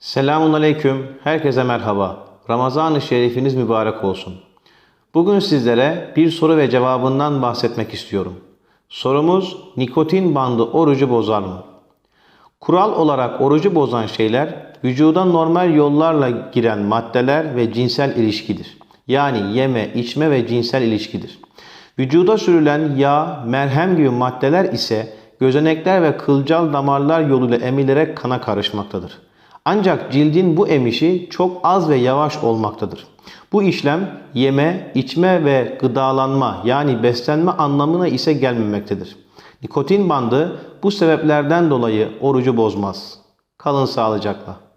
Selamun Aleyküm, herkese merhaba. Ramazan-ı Şerifiniz mübarek olsun. Bugün sizlere bir soru ve cevabından bahsetmek istiyorum. Sorumuz, nikotin bandı orucu bozar mı? Kural olarak orucu bozan şeyler, vücuda normal yollarla giren maddeler ve cinsel ilişkidir. Yani yeme, içme ve cinsel ilişkidir. Vücuda sürülen yağ, merhem gibi maddeler ise gözenekler ve kılcal damarlar yoluyla emilerek kana karışmaktadır. Ancak cildin bu emişi çok az ve yavaş olmaktadır. Bu işlem yeme, içme ve gıdalanma yani beslenme anlamına ise gelmemektedir. Nikotin bandı bu sebeplerden dolayı orucu bozmaz. Kalın sağlıcakla.